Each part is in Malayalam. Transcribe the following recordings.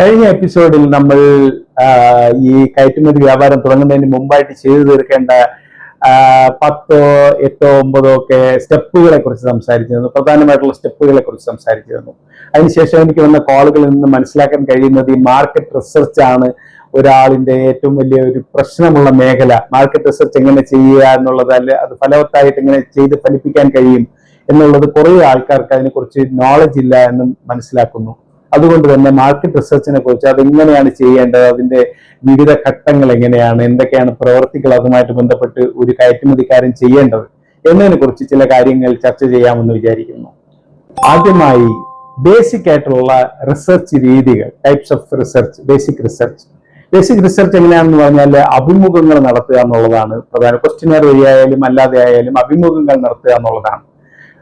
കഴിഞ്ഞ എപ്പിസോഡിൽ നമ്മൾ ഈ കയറ്റുമതി വ്യാപാരം തുടങ്ങുന്നതിന് മുമ്പായിട്ട് ചെയ്തു തീർക്കേണ്ട പത്തോ എട്ടോ ഒമ്പതോ ഒക്കെ സ്റ്റെപ്പുകളെ കുറിച്ച് സംസാരിച്ചിരുന്നു. പ്രധാനമായിട്ടുള്ള സ്റ്റെപ്പുകളെ കുറിച്ച് സംസാരിച്ചിരുന്നു. അതിനുശേഷം എനിക്ക് വന്ന കോളുകളിൽ നിന്ന് മനസ്സിലാക്കാൻ കഴിയുന്നത് ഈ മാർക്കറ്റ് റിസർച്ച് ആണ് ഒരാളിന്റെ ഏറ്റവും വലിയ ഒരു പ്രശ്നമുള്ള മേഖല. മാർക്കറ്റ് റിസർച്ച് എങ്ങനെ ചെയ്യുക എന്നുള്ളത് അല്ലെ അത് ഫലവത്തായിട്ട് എങ്ങനെ ചെയ്ത് ഫലിപ്പിക്കാൻ കഴിയും എന്നുള്ളത് കുറേ ആൾക്കാർക്ക് അതിനെക്കുറിച്ച് നോളജ് ഇല്ല എന്ന് മനസ്സിലാക്കുന്നു. അതുകൊണ്ട് തന്നെ മാർക്കറ്റ് റിസർച്ചിനെ കുറിച്ച് അതെങ്ങനെയാണ് ചെയ്യേണ്ടത്? അതിന്റെ വിവിധ ഘട്ടങ്ങൾ എങ്ങനെയാണ്? എന്തൊക്കെയാണ് പ്രവർത്തികൾ അതുമായിട്ട് ബന്ധപ്പെട്ട് ഒരു കയറ്റുമതിക്കാരൻ ചെയ്യേണ്ടത്? എന്നതിനെ കുറിച്ച് ചില കാര്യങ്ങൾ ചർച്ച ചെയ്യാമെന്ന് വിചാരിക്കുന്നു. ആദ്യമായി ബേസിക് ആയിട്ടുള്ള റിസർച്ച് രീതികൾ types of research basic research basic research എങ്ങനെയാണെന്ന് പറഞ്ഞാൽ അഭിമുഖങ്ങൾ നടത്തുക എന്നുള്ളതാണ് പ്രധാന. ക്വസ്റ്റ്യനർ വഴിയായാലും അല്ലാതെ ആയാലും അഭിമുഖങ്ങൾ നടത്തുക എന്നുള്ളതാണ്.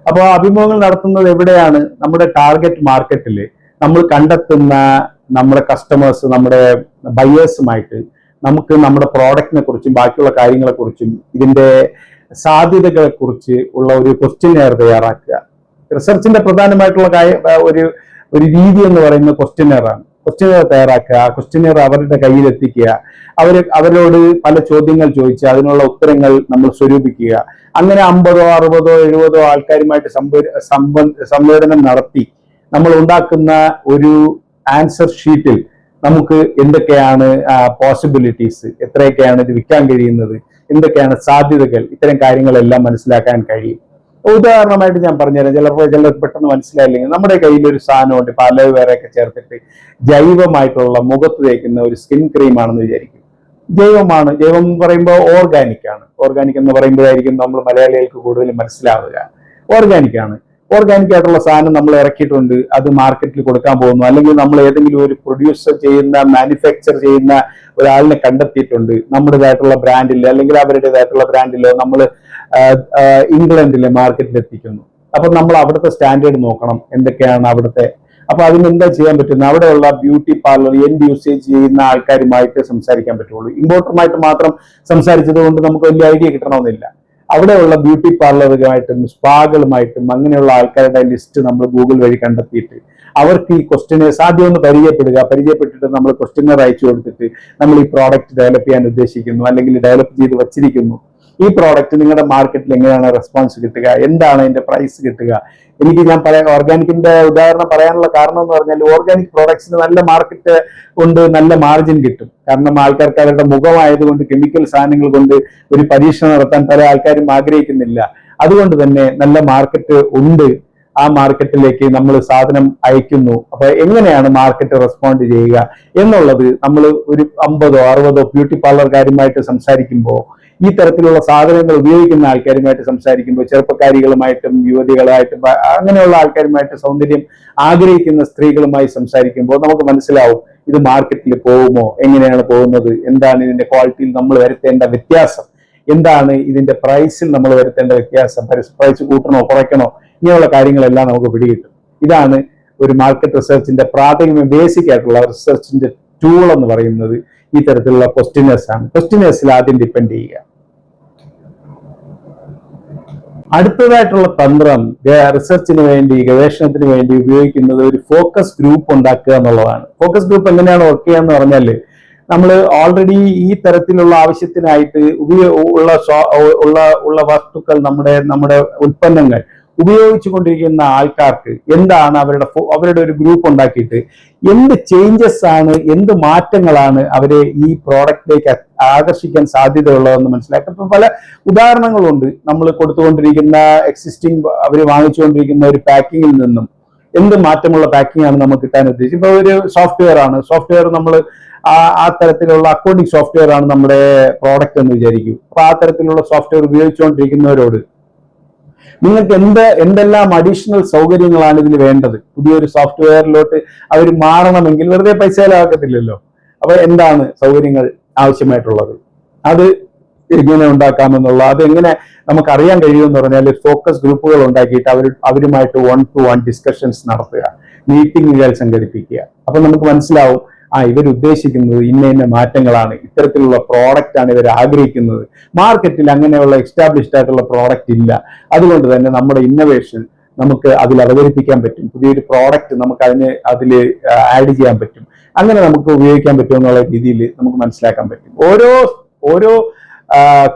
അപ്പോൾ അഭിമുഖങ്ങൾ നടത്തുന്നത് എവിടെയാണ്? നമ്മുടെ ടാർഗറ്റ് മാർക്കറ്റിൽ നമ്മൾ കണ്ടെത്തുന്ന നമ്മുടെ കസ്റ്റമേഴ്സ് നമ്മുടെ ബയേഴ്സുമായിട്ട് നമുക്ക് നമ്മുടെ പ്രോഡക്റ്റിനെ കുറിച്ചും ബാക്കിയുള്ള കാര്യങ്ങളെ കുറിച്ചും ഇതിന്റെ സാധ്യതകളെ കുറിച്ച് ഉള്ള ഒരു ക്വസ്റ്റ്യനെയർ തയ്യാറാക്കുക. റിസർച്ചിന്റെ പ്രധാനമായിട്ടുള്ള ഒരു ഒരു രീതി എന്ന് പറയുന്നത് ക്വസ്റ്റ്യനെയറാണ് ക്വസ്റ്റ്യനെയർ തയ്യാറാക്കുക ക്വസ്റ്റ്യനെയർ അവരുടെ കയ്യിൽ എത്തിക്കുക അവർ അവരോട് പല ചോദ്യങ്ങൾ ചോദിച്ച് അതിനുള്ള ഉത്തരങ്ങൾ നമ്മൾ സ്വരൂപിക്കുക. അങ്ങനെ അമ്പതോ അറുപതോ എഴുപതോ ആൾക്കാരുമായിട്ട് സംവ- സംവ- സംവേദനം നടത്തി നമ്മൾ ഉണ്ടാക്കുന്ന ഒരു ആൻസർ ഷീറ്റിൽ നമുക്ക് എന്തൊക്കെയാണ് പോസിബിലിറ്റീസ് എത്രയൊക്കെയാണ് ഇത് വിൽക്കാൻ കഴിയുന്നത് എന്തൊക്കെയാണ് സാധ്യതകൾ ഇത്തരം കാര്യങ്ങളെല്ലാം മനസ്സിലാക്കാൻ കഴിയും. ഉദാഹരണമായിട്ട് ഞാൻ പറഞ്ഞുതരാം. ചിലപ്പോൾ ചിലർക്ക് പെട്ടെന്ന് മനസ്സിലായില്ലെങ്കിൽ നമ്മുടെ കയ്യിൽ ഒരു സാധനമുണ്ട്. ഇപ്പൊ അലോവേറയൊക്കെ ചേർത്തിട്ട് ജൈവമായിട്ടുള്ള മുഖത്ത് തേക്കുന്ന ഒരു സ്കിൻ ക്രീം ആണെന്ന് വിചാരിക്കും. ജൈവമാണ്. ജൈവം എന്ന് പറയുമ്പോൾ ഓർഗാനിക് ആണ്. ഓർഗാനിക് എന്ന് പറയുമ്പോഴായിരിക്കും നമ്മൾ മലയാളികൾക്ക് കൂടുതൽ മനസ്സിലാവുക. ഓർഗാനിക് ആണ്. ഓർഗാനിക് ആയിട്ടുള്ള സാധനം നമ്മൾ ഇറക്കിയിട്ടുണ്ട്. അത് മാർക്കറ്റിൽ കൊടുക്കാൻ പോകുന്നു. അല്ലെങ്കിൽ നമ്മൾ ഏതെങ്കിലും ഒരു പ്രൊഡ്യൂസർ ചെയ്യുന്ന മാനുഫാക്ചർ ചെയ്യുന്ന ഒരാളിനെ കണ്ടെത്തിയിട്ടുണ്ട്. നമ്മുടേതായിട്ടുള്ള ബ്രാൻഡിൽ അല്ലെങ്കിൽ അവരുടേതായിട്ടുള്ള ബ്രാൻഡിലോ നമ്മൾ ഇംഗ്ലണ്ടിലെ മാർക്കറ്റിൽ എത്തിക്കുന്നു. അപ്പൊ നമ്മൾ അവിടുത്തെ സ്റ്റാൻഡേർഡ് നോക്കണം. എന്തൊക്കെയാണ് അവിടുത്തെ? അപ്പൊ അതിന് എന്താ ചെയ്യാൻ പറ്റുന്നത്? അവിടെയുള്ള ബ്യൂട്ടി പാർലർ എൻഡ് യൂസേജ് ചെയ്യുന്ന ആൾക്കാരുമായിട്ട് സംസാരിക്കാൻ പറ്റുള്ളൂ. ഇമ്പോർട്ടറുമായിട്ട് മാത്രം സംസാരിച്ചത് കൊണ്ട് നമുക്ക് വലിയ ഐഡിയ കിട്ടണമെന്നില്ല. അവിടെയുള്ള ബ്യൂട്ടി പാർലറുമായിട്ടും സ്പാകളുമായിട്ടും അങ്ങനെയുള്ള ആൾക്കാരുടെ ലിസ്റ്റ് നമ്മൾ ഗൂഗിൾ വഴി കണ്ടെത്തിയിട്ട് അവർക്ക് ഈ ക്വസ്റ്റിനെ സാധ്യം ഒന്ന് പരിചയപ്പെടുക. പരിചയപ്പെട്ടിട്ട് നമ്മൾ ക്വസ്റ്റ്യനർ അയച്ചു കൊടുത്തിട്ട് നമ്മൾ ഈ പ്രോഡക്റ്റ് ഡെവലപ്പ് ചെയ്യാൻ ഉദ്ദേശിക്കുന്നു അല്ലെങ്കിൽ ഡെവലപ്പ് ചെയ്ത് വച്ചിരിക്കുന്നു. ഈ പ്രോഡക്റ്റ് നിങ്ങളുടെ മാർക്കറ്റിൽ എങ്ങനെയാണ് റെസ്പോൺസ് കിട്ടുക? എന്താണ് അതിന്റെ പ്രൈസ് കിട്ടുക? എനിക്ക് ഞാൻ പറയാൻ ഓർഗാനിക്കിന്റെ ഉദാഹരണം പറയാനുള്ള കാരണം എന്ന് പറഞ്ഞാൽ ഓർഗാനിക് പ്രോഡക്ട്സിന് നല്ല മാർക്കറ്റ് കൊണ്ട് നല്ല മാർജിൻ കിട്ടും. കാരണം ആൾക്കാർക്ക് അവരുടെ മുഖമായതുകൊണ്ട് കെമിക്കൽ സാധനങ്ങൾ കൊണ്ട് ഒരു പരീക്ഷണം നടത്താൻ പല ആൾക്കാരും ആഗ്രഹിക്കുന്നില്ല. അതുകൊണ്ട് തന്നെ നല്ല മാർക്കറ്റ് ഉണ്ട്. ആ മാർക്കറ്റിലേക്ക് നമ്മൾ സാധനം അയക്കുന്നു. അപ്പൊ എങ്ങനെയാണ് മാർക്കറ്റ് റെസ്പോണ്ട് ചെയ്യുക എന്നുള്ളത് നമ്മൾ ഒരു അമ്പതോ അറുപതോ ബ്യൂട്ടി പാർലർ കാര്യമായിട്ട് സംസാരിക്കുമ്പോൾ ഈ തരത്തിലുള്ള സാധനങ്ങൾ ഉപയോഗിക്കുന്ന ആൾക്കാരുമായിട്ട് സംസാരിക്കുമ്പോൾ ചെറുപ്പക്കാരികളുമായിട്ടും യുവതികളായിട്ടും അങ്ങനെയുള്ള ആൾക്കാരുമായിട്ട് സൗന്ദര്യം ആഗ്രഹിക്കുന്ന സ്ത്രീകളുമായി സംസാരിക്കുമ്പോൾ നമുക്ക് മനസ്സിലാവും ഇത് മാർക്കറ്റിൽ പോകുമോ എങ്ങനെയാണ് പോകുന്നത് എന്താണ് ഇതിന്റെ ക്വാളിറ്റിയിൽ നമ്മൾ വരുത്തേണ്ട വ്യത്യാസം എന്താണ് ഇതിന്റെ പ്രൈസിൽ നമ്മൾ വരുത്തേണ്ട വ്യത്യാസം പ്രൈസ് കൂട്ടണോ കുറയ്ക്കണോ ഇങ്ങനെയുള്ള കാര്യങ്ങളെല്ലാം നമുക്ക് പിടികിട്ടും. ഇതാണ് ഒരു മാർക്കറ്റ് റിസർച്ചിന്റെ പ്രാഥമിക ബേസിക് ആയിട്ടുള്ള റിസർച്ചിന്റെ ടൂൾ എന്ന് പറയുന്നത്. ഈ തരത്തിലുള്ള ക്വസ്റ്റ്യനേഴ്സ് ആണ്. ക്വസ്റ്റ്യനേഴ്സിൽ ആദ്യം ഡിപ്പെൻഡ് ചെയ്യുക. അടുത്തതായിട്ടുള്ള തന്ത്രം റിസർച്ചിന് വേണ്ടി ഗവേഷണത്തിന് വേണ്ടി ഉപയോഗിക്കുന്നത് ഒരു ഫോക്കസ് ഗ്രൂപ്പ് ഉണ്ടാക്കുക എന്നുള്ളതാണ്. ഫോക്കസ് ഗ്രൂപ്പ് എങ്ങനെയാണ് വർക്ക് ചെയ്യുക എന്ന് പറഞ്ഞാൽ നമ്മൾ ഓൾറെഡി ഈ തരത്തിലുള്ള ആവശ്യത്തിനായിട്ട് ഉപയോഗ ഉള്ള ഉള്ള ഉള്ള വസ്തുക്കൾ നമ്മുടെ നമ്മുടെ ഉൽപ്പന്നങ്ങൾ ഉപയോഗിച്ചു കൊണ്ടിരിക്കുന്ന ആൾക്കാർക്ക് എന്താണ് അവരുടെ അവരുടെ ഒരു ഗ്രൂപ്പ് ഉണ്ടാക്കിയിട്ട് എന്ത് ചേഞ്ചസ് ആണ് എന്ത് മാറ്റങ്ങളാണ് അവരെ ഈ പ്രോഡക്റ്റിലേക്ക് ആകർഷിക്കാൻ സാധ്യതയുള്ളതെന്ന് മനസ്സിലാക്കാം ഇപ്പം പല ഉദാഹരണങ്ങളുണ്ട്. നമ്മൾ കൊടുത്തുകൊണ്ടിരിക്കുന്ന എക്സിസ്റ്റിംഗ് അവർ വാങ്ങിച്ചുകൊണ്ടിരിക്കുന്ന ഒരു പാക്കിങ്ങിൽ നിന്നും എന്ത് മാറ്റമുള്ള പാക്കിംഗ് ആണ് നമുക്ക് കിട്ടാൻ ഉദ്ദേശിച്ചത്? ഇപ്പൊ ഒരു സോഫ്റ്റ്വെയർ ആണ്. സോഫ്റ്റ്വെയർ നമ്മൾ ആ ആ തരത്തിലുള്ള അക്കൗണ്ടിങ് സോഫ്റ്റ്വെയർ ആണ് നമ്മുടെ പ്രോഡക്റ്റ് എന്ന് വിചാരിക്കും. അപ്പൊ ആ തരത്തിലുള്ള സോഫ്റ്റ്വെയർ ഉപയോഗിച്ചുകൊണ്ടിരിക്കുന്നവരോട് നിങ്ങൾക്ക് എന്ത് എന്തെല്ലാം അഡീഷണൽ സൗകര്യങ്ങളാണ് ഇതിൽ വേണ്ടത്? പുതിയൊരു സോഫ്റ്റ്വെയറിലോട്ട് അവർ മാറണമെങ്കിൽ വെറുതെ പൈസ ചെലവാക്കത്തില്ലല്ലോ അപ്പൊ എന്താണ് സൗകര്യങ്ങൾ ആവശ്യമായിട്ടുള്ളത്? അത് എങ്ങനെ ഉണ്ടാക്കാമെന്നുള്ള അത് എങ്ങനെ നമുക്ക് അറിയാൻ കഴിയുമെന്ന് പറഞ്ഞാൽ ഫോക്കസ് ഗ്രൂപ്പുകൾ ഉണ്ടാക്കിയിട്ട് അവർ അവരുമായിട്ട് വൺ ടു വൺ ഡിസ്കഷൻസ് നടത്തുക. മീറ്റിംഗുകൾ സംഘടിപ്പിക്കുക. അപ്പൊ നമുക്ക് മനസ്സിലാവും ആ ഇവർ ഉദ്ദേശിക്കുന്നത് ഇന്ന ഇന്ന മാറ്റങ്ങളാണ്. ഇത്തരത്തിലുള്ള പ്രോഡക്റ്റ് ആണ് ഇവർ ആഗ്രഹിക്കുന്നത്. മാർക്കറ്റിൽ അങ്ങനെയുള്ള എക്സ്റ്റാബ്ലിഷ്ഡ് ആയിട്ടുള്ള പ്രോഡക്റ്റ് ഇല്ല. അതുകൊണ്ട് തന്നെ നമ്മുടെ ഇന്നോവേഷൻ നമുക്ക് അതിൽ അവതരിപ്പിക്കാൻ പറ്റും. പുതിയൊരു പ്രോഡക്റ്റ് നമുക്ക് അതിന് അതിൽ ആഡ് ചെയ്യാൻ പറ്റും. അങ്ങനെ നമുക്ക് ഉപയോഗിക്കാൻ പറ്റും എന്നുള്ള രീതിയിൽ നമുക്ക് മനസ്സിലാക്കാൻ പറ്റും. ഓരോ ഓരോ